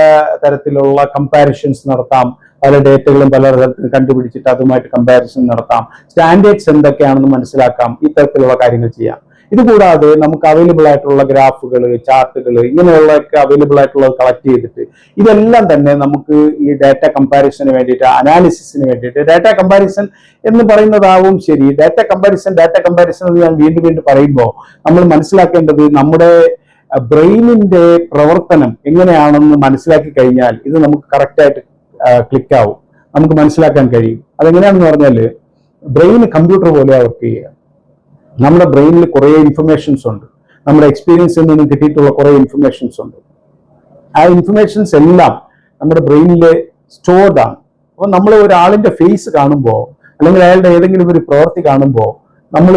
തരത്തിലുള്ള കമ്പാരിഷൻസ് നടത്താം. പല ഡേറ്റകളും പല കണ്ടുപിടിച്ചിട്ട് അതുമായിട്ട് കമ്പാരിസൺ നടത്താം. സ്റ്റാൻഡേർഡ്സ് എന്തൊക്കെയാണെന്ന് മനസ്സിലാക്കാം. ഇത്തരത്തിലുള്ള കാര്യങ്ങൾ ചെയ്യാം. ഇതുകൂടാതെ നമുക്ക് അവൈലബിൾ ആയിട്ടുള്ള ഗ്രാഫുകൾ ചാർട്ടുകൾ ഇങ്ങനെയുള്ളതൊക്കെ അവൈലബിൾ ആയിട്ടുള്ളത് കളക്ട് ചെയ്തിട്ട് ഇതെല്ലാം തന്നെ നമുക്ക് ഈ ഡാറ്റ കമ്പാരിസന് വേണ്ടിയിട്ട് അനാലിസിസിന് വേണ്ടിയിട്ട് ഡാറ്റ കമ്പാരിസൺ എന്ന് പറയുന്നതാവും ശരി. ഡാറ്റ കമ്പാരിസൺ ഡാറ്റ കമ്പാരിസൺ എന്ന് ഞാൻ വീണ്ടും വീണ്ടും പറയുമ്പോൾ നമ്മൾ മനസ്സിലാക്കേണ്ടത് നമ്മുടെ ബ്രെയിനിന്റെ പ്രവർത്തനം എങ്ങനെയാണെന്ന് മനസ്സിലാക്കി കഴിഞ്ഞാൽ ഇത് നമുക്ക് കറക്റ്റായിട്ട് ക്ലിക്ക് ആവും. നമുക്ക് മനസ്സിലാക്കാൻ കഴിയും. അതെങ്ങനെയാണെന്ന് പറഞ്ഞാൽ ബ്രെയിൻ കമ്പ്യൂട്ടർ പോലെ വർക്ക് ചെയ്യുക നമ്മുടെ ബ്രെയിനിൽ കുറേ ഇൻഫർമേഷൻസ് ഉണ്ട്. നമ്മുടെ എക്സ്പീരിയൻസിൽ നിന്നും കിട്ടിയിട്ടുള്ള കുറേ ഇൻഫർമേഷൻസ് ഉണ്ട്. ആ ഇൻഫർമേഷൻസ് എല്ലാം നമ്മുടെ ബ്രെയിനിൽ സ്റ്റോർഡ് ആണ്. അപ്പോൾ നമ്മൾ ഒരാളിന്റെ ഫേസ് കാണുമ്പോൾ അല്ലെങ്കിൽ അയാളുടെ ഏതെങ്കിലും ഒരു പ്രവൃത്തി കാണുമ്പോൾ നമ്മൾ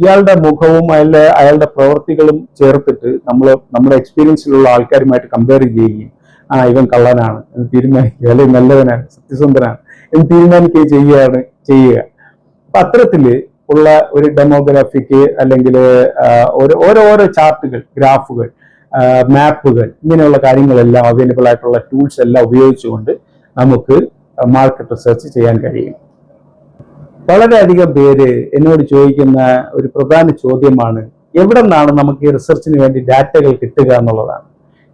ഇയാളുടെ മുഖവും അയാളുടെ അയാളുടെ പ്രവൃത്തികളും ചേർത്തിട്ട് നമ്മൾ നമ്മുടെ എക്സ്പീരിയൻസിലുള്ള ആൾക്കാരുമായിട്ട് കമ്പയർ ചെയ്യുകയും ആ ഇവൻ കള്ളനാണ് എന്ന് തീരുമാനിക്കുക. അല്ലെങ്കിൽ നല്ലവനാണ് സത്യസന്ധനാണ് എന്ന് തീരുമാനിക്കുകയും ചെയ്യുകയാണ് ചെയ്യുക. അപ്പൊ അത്തരത്തിൽ ഉള്ള ഒരു ഡെമോഗ്രാഫിക്ക് അല്ലെങ്കിൽ ഓരോ ഓരോ ഓരോ ചാർട്ടുകൾ ഗ്രാഫുകൾ മാപ്പുകൾ ഇങ്ങനെയുള്ള കാര്യങ്ങളെല്ലാം അവൈലബിൾ ആയിട്ടുള്ള ടൂൾസ് എല്ലാം ഉപയോഗിച്ചുകൊണ്ട് നമുക്ക് മാർക്കറ്റ് റിസർച്ച് ചെയ്യാൻ കഴിയും. വളരെയധികം പേര് എന്നോട് ചോദിക്കുന്ന ഒരു പ്രധാന ചോദ്യമാണ് എവിടെ നിന്നാണ് നമുക്ക് ഈ റിസർച്ചിന് വേണ്ടി ഡാറ്റകൾ കിട്ടുക എന്നുള്ളതാണ്.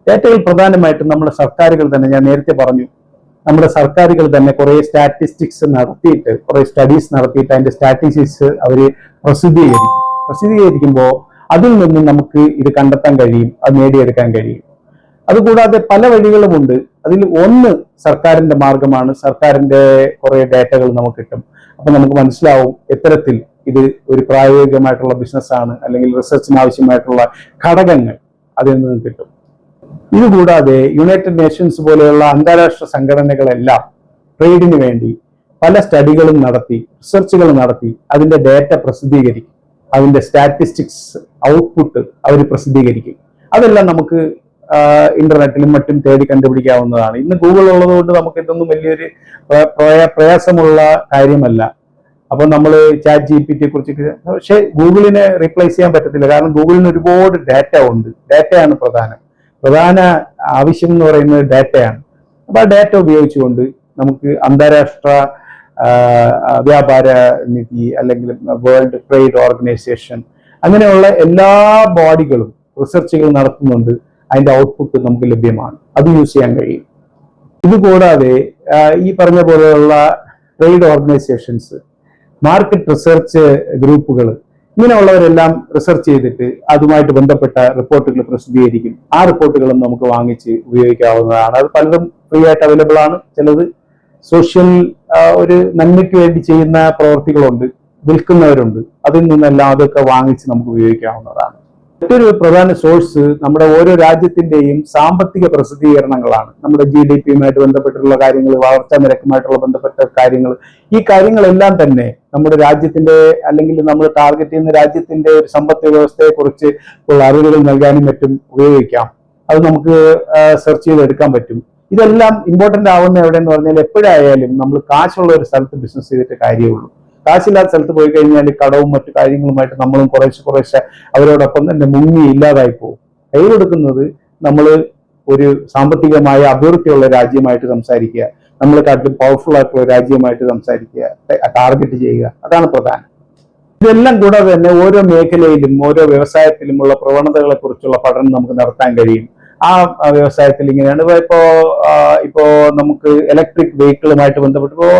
ഡാറ്റകൾ പ്രധാനമായിട്ടും നമ്മുടെ സർക്കാരുകൾ തന്നെ ഞാൻ നേരത്തെ പറഞ്ഞു നമ്മുടെ സർക്കാരുകൾ തന്നെ കുറെ സ്റ്റാറ്റിസ്റ്റിക്സ് നടത്തിയിട്ട് കുറെ സ്റ്റഡീസ് നടത്തിയിട്ട് അതിന്റെ സ്റ്റാറ്റിസ്റ്റിക്സ് അവർ പ്രസിദ്ധീകരിക്കും. പ്രസിദ്ധീകരിക്കുമ്പോൾ അതിൽ നിന്നും നമുക്ക് ഇത് കണ്ടെത്താൻ കഴിയും അത് നേടിയെടുക്കാൻ കഴിയും. അതുകൂടാതെ പല വഴികളുമുണ്ട് അതിൽ ഒന്ന് സർക്കാരിന്റെ മാർഗമാണ്. സർക്കാരിന്റെ കുറെ ഡാറ്റകൾ നമുക്ക് കിട്ടും. അപ്പൊ നമുക്ക് മനസ്സിലാവും എത്തരത്തിൽ ഇത് ഒരു പ്രായോഗികമായിട്ടുള്ള ബിസിനസ്സാണ് അല്ലെങ്കിൽ റിസർച്ചിന് ആവശ്യമായിട്ടുള്ള ഘടകങ്ങൾ അതിൽ നിന്ന് കിട്ടും. ഇതുകൂടാതെ യുണൈറ്റഡ് നേഷൻസ് പോലെയുള്ള അന്താരാഷ്ട്ര സംഘടനകളെല്ലാം ട്രേഡിന് വേണ്ടി പല സ്റ്റഡികളും നടത്തി റിസർച്ചുകൾ നടത്തി അതിന്റെ ഡാറ്റ പ്രസിദ്ധീകരിക്കും. അതിന്റെ സ്റ്റാറ്റിസ്റ്റിക്സ് ഔട്ട്പുട്ട് അവർ പ്രസിദ്ധീകരിക്കും. അതെല്ലാം നമുക്ക് ഇന്റർനെറ്റിലും മറ്റും തേടി കണ്ടുപിടിക്കാവുന്നതാണ്. ഇന്ന് ഗൂഗിൾ ഉള്ളതുകൊണ്ട് നമുക്ക് ഇതൊന്നും വലിയൊരു പ്ര- പ്രയ- പ്രയാസമുള്ള കാര്യമല്ല. അപ്പോൾ നമ്മൾ ചാറ്റ് ജി പി ടിയെ കുറിച്ച് പക്ഷേ ഗൂഗിളിനെ റീപ്ലേസ് ചെയ്യാൻ പറ്റത്തില്ല. കാരണം ഗൂഗിളിന് ഒരുപാട് ഡാറ്റ ഉണ്ട്. ഡാറ്റയാണ് പ്രധാനം. പ്രധാന ആവശ്യം എന്ന് പറയുന്നത് ഡാറ്റയാണ്. അപ്പൊ ആ ഡാറ്റ ഉപയോഗിച്ചുകൊണ്ട് നമുക്ക് അന്താരാഷ്ട്ര വ്യാപാര നിധി അല്ലെങ്കിൽ വേൾഡ് ട്രേഡ് ഓർഗനൈസേഷൻ അങ്ങനെയുള്ള എല്ലാ ബോഡികളും റിസർച്ചുകൾ നടത്തുന്നുണ്ട്. അതിന്റെ ഔട്ട്പുട്ട് നമുക്ക് ലഭ്യമാണ്. അത് യൂസ് ചെയ്യാൻ കഴിയും. ഇതുകൂടാതെ ഈ പറഞ്ഞ പോലെയുള്ള ട്രേഡ് ഓർഗനൈസേഷൻസ് മാർക്കറ്റ് റിസർച്ച് ഗ്രൂപ്പുകൾ ഇങ്ങനെയുള്ളവരെല്ലാം റിസർച്ച് ചെയ്തിട്ട് അതുമായിട്ട് ബന്ധപ്പെട്ട റിപ്പോർട്ടുകൾ പ്രസിദ്ധീകരിക്കും. ആ റിപ്പോർട്ടുകളും നമുക്ക് വാങ്ങിച്ച് ഉപയോഗിക്കാവുന്നതാണ്. അത് പലതും ഫ്രീ ആയിട്ട് അവൈലബിൾ ആണ്. ചിലത് സോഷ്യൽ ഒരു നന്മയ്ക്ക് വേണ്ടി ചെയ്യുന്ന പ്രവർത്തികളുണ്ട് വിൽക്കുന്നവരുണ്ട്. അതിൽ നിന്നെല്ലാം അതൊക്കെ വാങ്ങിച്ച് നമുക്ക് ഉപയോഗിക്കാവുന്നതാണ്. മറ്റൊരു പ്രധാന സോഴ്സ് നമ്മുടെ ഓരോ രാജ്യത്തിന്റെയും സാമ്പത്തിക പ്രസിദ്ധീകരണങ്ങളാണ്. നമ്മുടെ ജി ഡി പിയുമായിട്ട് ബന്ധപ്പെട്ടിട്ടുള്ള കാര്യങ്ങൾ വളർച്ചാ നിരക്കുമായിട്ടുള്ള ബന്ധപ്പെട്ട കാര്യങ്ങൾ. ഈ കാര്യങ്ങളെല്ലാം തന്നെ നമ്മുടെ രാജ്യത്തിന്റെ അല്ലെങ്കിൽ നമ്മൾ ടാർഗറ്റ് ചെയ്യുന്ന രാജ്യത്തിന്റെ ഒരു സമ്പദ് വ്യവസ്ഥയെ കുറിച്ച് ഉള്ള അറിവുകൾ നൽകാനും മറ്റും ഉപയോഗിക്കാം. അത് നമുക്ക് സെർച്ച് ചെയ്ത് എടുക്കാൻ പറ്റും. ഇതെല്ലാം ഇമ്പോർട്ടന്റ് ആവുന്ന എവിടെയെന്ന് പറഞ്ഞാൽ എപ്പോഴായാലും നമ്മൾ കാശുള്ള ഒരു സ്ഥലത്ത് ബിസിനസ് ചെയ്തിട്ട് കാര്യമുള്ളൂ കാശില്ലാത്ത സ്ഥലത്ത് പോയി കഴിഞ്ഞാൽ കടവും മറ്റു കാര്യങ്ങളുമായിട്ട് നമ്മളും കുറേശ്ശെ കുറേശ്ശെ അവരോടൊപ്പം തന്നെ മുങ്ങി ഇല്ലാതായി പോകും. കൈയിലെടുക്കുന്നത് നമ്മൾ ഒരു സാമ്പത്തികമായ അഭിവൃദ്ധിയുള്ള രാജ്യമായിട്ട് സംസാരിക്കുക നമ്മളെക്കാട്ടിലും പവർഫുൾ ആയിട്ടുള്ള രാജ്യമായിട്ട് സംസാരിക്കുക ടാർഗറ്റ് ചെയ്യുക. അതാണ് പ്രധാനം. ഇതെല്ലാം കൂടാതെ തന്നെ ഓരോ മേഖലയിലും ഓരോ വ്യവസായത്തിലുമുള്ള പ്രവണതകളെ കുറിച്ചുള്ള പഠനം നമുക്ക് നടത്താൻ കഴിയും. ആ വ്യവസായത്തിൽ ഇങ്ങനെയാണ്. ഇപ്പൊ ഇപ്പോ നമുക്ക് ഇലക്ട്രിക് വെഹിക്കിളുമായിട്ട് ബന്ധപ്പെട്ട് ഇപ്പോ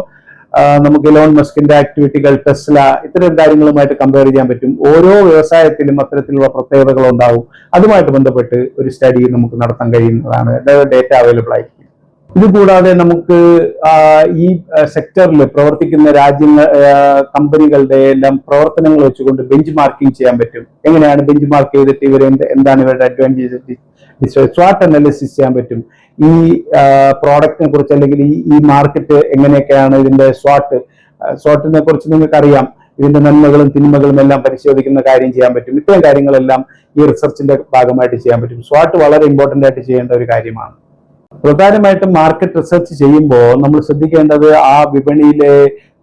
നമുക്ക് ലോൺ മസ്കിന്റെ ആക്ടിവിറ്റികൾ ടെസ്ല ഇത്തരം കാര്യങ്ങളുമായിട്ട് കമ്പയർ ചെയ്യാൻ പറ്റും. ഓരോ വ്യവസായത്തിലും അത്തരത്തിലുള്ള പ്രത്യേകതകൾ ഉണ്ടാവും. അതുമായിട്ട് ബന്ധപ്പെട്ട് ഒരു സ്റ്റഡി നമുക്ക് നടത്താൻ കഴിയുന്നതാണ്. ഡേറ്റ അവൈലബിൾ ആയിരിക്കും. ഇതുകൂടാതെ നമുക്ക് ഈ സെക്ടറിൽ പ്രവർത്തിക്കുന്ന രാജ്യങ്ങൾ കമ്പനികളുടെ എല്ലാം പ്രവർത്തനങ്ങൾ വെച്ചുകൊണ്ട് ബെഞ്ച് മാർക്കിംഗ് ചെയ്യാൻ പറ്റും. എങ്ങനെയാണ് ബെഞ്ച് മാർക്ക് ചെയ്തിട്ട് ഇവർ എന്ത് എന്താണ് ഇവരുടെ അഡ്വാന്റേജ് സ്വാട്ട് അനാലിസിസ് ചെയ്യാൻ പറ്റും. ഈ പ്രോഡക്റ്റിനെ കുറിച്ച് അല്ലെങ്കിൽ ഈ ഈ മാർക്കറ്റ് എങ്ങനെയൊക്കെയാണ് ഇതിന്റെ സ്വാട്ട് സ്വാട്ടിനെ കുറിച്ച് നിങ്ങൾക്ക് അറിയാം ഇതിന്റെ നന്മകളും തിന്മകളും എല്ലാം പരിശോധിക്കുന്ന കാര്യം ചെയ്യാൻ പറ്റും. ഇത്തരം കാര്യങ്ങളെല്ലാം ഈ റിസർച്ചിന്റെ ഭാഗമായിട്ട് ചെയ്യാൻ പറ്റും. സ്വാട്ട് വളരെ ഇമ്പോർട്ടന്റ് ആയിട്ട് ചെയ്യേണ്ട ഒരു കാര്യമാണ്. പ്രധാനമായിട്ടും മാർക്കറ്റ് റിസർച്ച് ചെയ്യുമ്പോൾ നമ്മൾ ശ്രദ്ധിക്കേണ്ടത് ആ വിപണിയിലെ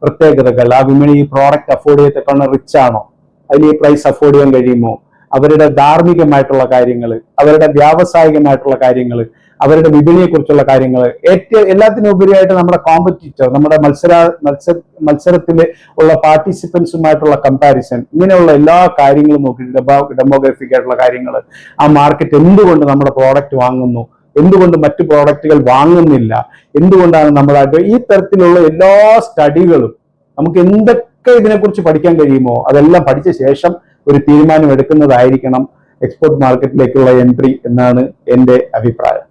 പ്രത്യേകതകൾ ആ വിപണി ഈ പ്രോഡക്റ്റ് അഫോർഡ് ചെയ്യത്തക്കാണ് റിച്ച് ആണോ? അതിൽ ഈ പ്രൈസ് അഫോർഡ് ചെയ്യാൻ കഴിയുമോ? അവരുടെ ധാർമ്മികമായിട്ടുള്ള കാര്യങ്ങൾ അവരുടെ വ്യാവസായികമായിട്ടുള്ള കാര്യങ്ങൾ അവരുടെ വിപണിയെ കുറിച്ചുള്ള കാര്യങ്ങൾ ഏറ്റവും എല്ലാത്തിനും ഉപരിയായിട്ട് നമ്മുടെ കോമ്പറ്റീറ്റർ നമ്മുടെ മത്സര മത്സര മത്സരത്തിൽ ഉള്ള പാർട്ടിസിപ്പൻസുമായിട്ടുള്ള കമ്പാരിസൺ ഇങ്ങനെയുള്ള എല്ലാ കാര്യങ്ങളും നോക്കി ഡെമോഗ്രഫിക് ആയിട്ടുള്ള കാര്യങ്ങൾ ആ മാർക്കറ്റ് എന്തുകൊണ്ട് നമ്മുടെ പ്രോഡക്റ്റ് വാങ്ങുന്നു? എന്തുകൊണ്ട് മറ്റു പ്രോഡക്റ്റുകൾ വാങ്ങുന്നില്ല? എന്തുകൊണ്ടാണ് നമ്മളായിട്ട് ഈ തരത്തിലുള്ള എല്ലാ സ്റ്റഡികളും നമുക്ക് എന്തൊക്കെ ഇതിനെക്കുറിച്ച് പഠിക്കാൻ കഴിയുമോ അതെല്ലാം പഠിച്ച ശേഷം ഒരു തീരുമാനം എടുക്കുന്നതായിരിക്കണം എക്സ്പോർട്ട് മാർക്കറ്റിലേക്കുള്ള എൻട്രി എന്നാണ് എന്റെ അഭിപ്രായം.